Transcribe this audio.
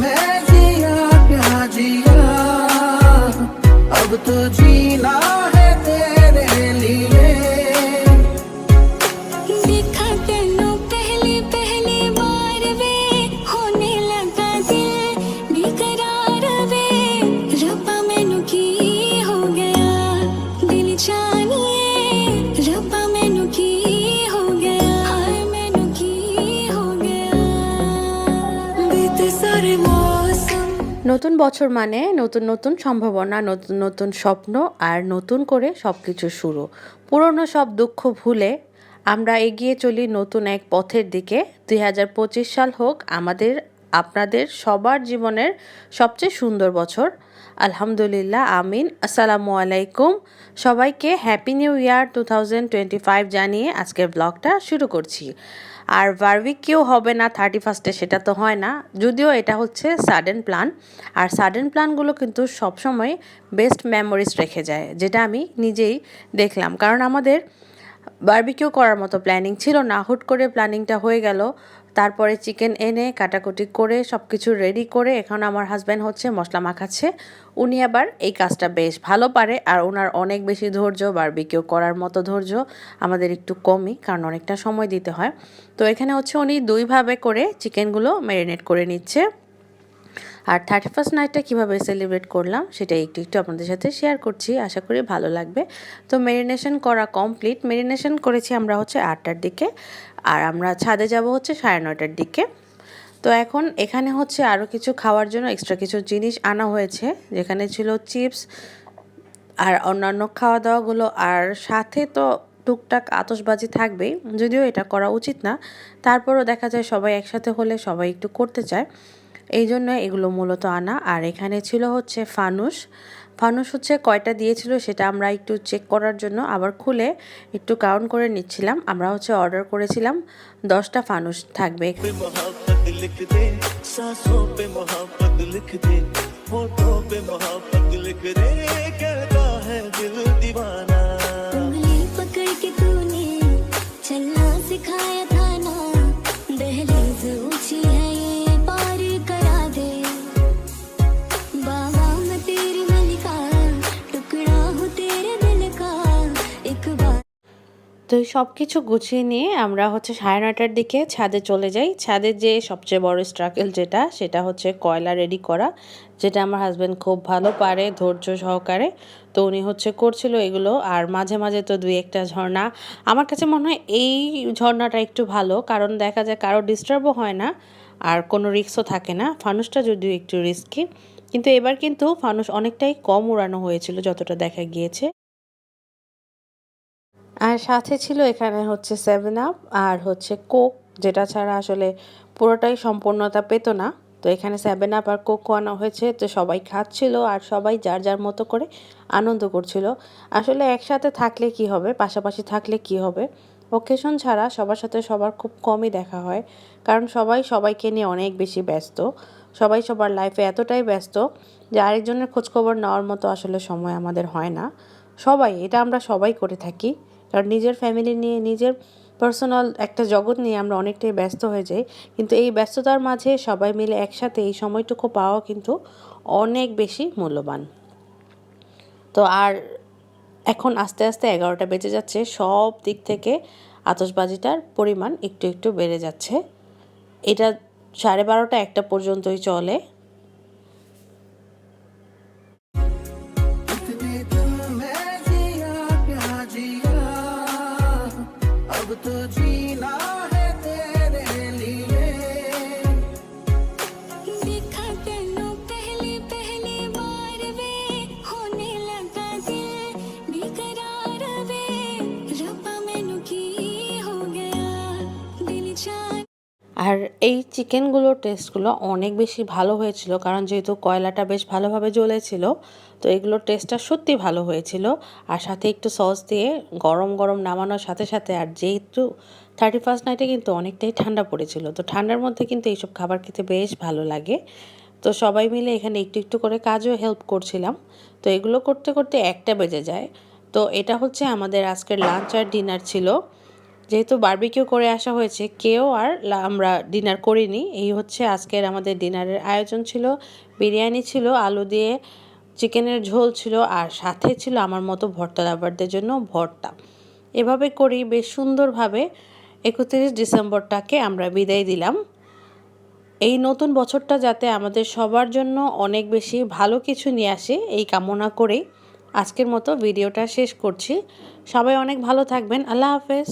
मैं जिया क्या जिया अब तो নতুন বছর মানে নতুন নতুন সম্ভাবনা, নতুন নতুন স্বপ্ন আর নতুন করে সব কিছু শুরু। পুরনো সব দুঃখ ভুলে আমরা এগিয়ে চলি নতুন এক পথের দিকে। দুই হাজার পঁচিশ সাল হোক আমাদের, আপনাদের সবার জীবনের সবচেয়ে সুন্দর বছর। আলহামদুলিল্লাহ, আমিন। আসসালামু আলাইকুম। সবাইকে হ্যাপি নিউ ইয়ার টু জানিয়ে আজকের ব্লগটা শুরু করছি। আর বারবিকিউ হবে না থার্টি ফার্স্টে, সেটা তো হয় না। যদিও এটা হচ্ছে সাডেন প্ল্যান আর সাডেন প্ল্যানগুলো কিন্তু সবসময় বেস্ট মেমোরিজ রেখে যায়, যেটা আমি নিজেই দেখলাম। কারণ আমাদের বারবিকিউ করার মতো প্ল্যানিং ছিল না। হুট করে প্ল্যানিংটা হয়ে গেল তারপরে চিকেন এনে কাটাকুটি করে সব কিছু রেডি করে এখন আমার হাজব্যান্ড হচ্ছে মশলা মাখাচ্ছে। উনি আবার এই কাজটা বেশ ভালো পারে আর ওনার অনেক বেশি ধৈর্য বারবিকিউ করার মতো ধৈর্য আমাদের একটু কমই কারণ অনেকটা সময় দিতে হয়। তো এখানে হচ্ছে উনি দুইভাবে করে চিকেনগুলো ম্যারিনেট করে নিচ্ছে। আর থার্টি ফার্স্ট নাইটটা কীভাবে সেলিব্রেট করলাম সেটা একটু একটু আপনাদের সাথে শেয়ার করছি, আশা করি ভালো লাগবে। তো মেরিনেশন করা কমপ্লিট মেরিনেশন করেছি আমরা হচ্ছে আটটার দিকে, আর আমরা ছাদে যাব হচ্ছে সাড়ে নয়টার দিকে। তো এখন এখানে হচ্ছে আরও কিছু খাওয়ার জন্য এক্সট্রা কিছু জিনিস আনা হয়েছে, যেখানে ছিল চিপস আর অন্যান্য খাওয়া দাওয়াগুলো আর সাথে তো টুকটাক আতসবাজি থাকবেই, যদিও এটা করা উচিত না। তারপরও দেখা যায় সবাই একসাথে হলে সবাই একটু করতে চায়। এই জন্য এগুলো মূলত আনা আর এখানে ছিল হচ্ছে ফানুস ফানুস হচ্ছে কয়টা দিয়েছিল সেটা আমরা একটু চেক করার জন্য আবার খুলে একটু কাউন্ট করে নিচ্ছিলাম আমরা হচ্ছে অর্ডার করেছিলাম দশটা ফানুস থাকবে पे मोहब्बत लिख दे सांसों पे मोहब्बत लिख दे होठों पे मोहब्बत लिख दे कहता है दिल दीवाना তো সব কিছু গুছিয়ে নিয়ে আমরা হচ্ছে সাড়ে নয়টার দিকে ছাদে চলে যাই। ছাদের যে সবচেয়ে বড় স্ট্রাগল যেটা, সেটা হচ্ছে কয়লা রেডি করা, যেটা আমার হাজব্যান্ড খুব ভালো পারে, ধৈর্য সহকারে। তো উনি হচ্ছে করছিল এগুলো, আর মাঝে মাঝে তো দুই একটা ঝর্ণা। আমার কাছে মনে হয় এই ঝর্ণাটা একটু ভালো, কারণ দেখা যায় কারও ডিস্টার্বও হয় না, আর কোনো রিস্কও থাকে না। ফানুসটা যদিও একটু রিস্কি কিন্তু এবার কিন্তু ফানুস অনেকটাই কম উড়ানো হয়েছিল, যতটা দেখা গিয়েছে। আর সাথে ছিল এখানে হচ্ছে সেভেন আপ আর হচ্ছে কোক যেটা ছাড়া আসলে পুরোটাই সম্পূর্ণতা পেত না। তো এখানে সেভেন আপ আর কোক আনা হয়েছে, তো সবাই খাচ্ছিল আর সবাই যার যার মতো করে আনন্দ করছিল। আসলে একসাথে থাকলে কি হবে, পাশাপাশি থাকলে কি হবে? ওকেশন ছাড়া সবার সাথে সবার খুব কমই দেখা হয়, কারণ সবাই সবাইকে নিয়ে অনেক বেশি ব্যস্ত। সবাই সবার লাইফে এতটাই ব্যস্ত যে আরেকজনের খোঁজখবর নেওয়ার মতো আসলে সময় আমাদের হয় না। সবাই, এটা আমরা সবাই করে থাকি। কারণ নিজের ফ্যামিলি নিয়ে, নিজের পার্সোনাল একটা জগৎ নিয়ে আমরা অনেকটাই ব্যস্ত হয়ে যাই। কিন্তু এই ব্যস্ততার মাঝে সবাই মিলে একসাথে এই সময়টুকু পাওয়া কিন্তু অনেক বেশি মূল্যবান। তো আর এখন আস্তে আস্তে এগারোটা বেজে যাচ্ছে, সব দিক থেকে আতসবাজিটার পরিমাণ একটু একটু বেড়ে যাচ্ছে। এটা সাড়ে বারোটা একটা পর্যন্তই চলে। the dream. আর এই চিকেনগুলোর টেস্টগুলো অনেক বেশি ভালো হয়েছিল, কারণ যেহেতু কয়লাটা বেশ ভালোভাবে জ্বলেছিল, তো এগুলোর টেস্টটা সত্যি ভালো হয়েছিল। আর সাথে একটু সস দিয়ে গরম গরম নামানোর সাথে সাথে, আর যেহেতু থার্টি ফার্স্ট নাইটে কিন্তু অনেকটাই ঠান্ডা পড়েছিল, তো ঠান্ডার মধ্যে কিন্তু এইসব খাবার খেতে বেশ ভালো লাগে। তো সবাই মিলে এখানে একটু একটু করে কাজও হেল্প করছিলাম, তো এগুলো করতে করতে একটা বেজে যায়। তো এটা হচ্ছে আমাদের আজকের লাঞ্চ আর ডিনার ছিল। যেহেতু বারবিকিউ করে আসা হয়েছে, কেউ আর আমরা ডিনার করিনি। এই হচ্ছে আজকের আমাদের ডিনারের আয়োজন ছিল। বিরিয়ানি ছিল, আলু দিয়ে চিকেনের ঝোল ছিল, আর সাথে ছিল আমার মতো ভর্তা লাভারদের জন্য ভর্তা। এভাবে করি বেশ সুন্দরভাবে একত্রিশ ডিসেম্বরটাকে আমরা বিদায় দিলাম। এই নতুন বছরটা যাতে আমাদের সবার জন্য অনেক বেশি ভালো কিছু নিয়ে আসে, এই কামনা করেই আজকের মতো ভিডিওটা শেষ করছি। সবাই অনেক ভালো থাকবেন। আল্লাহ হাফেজ।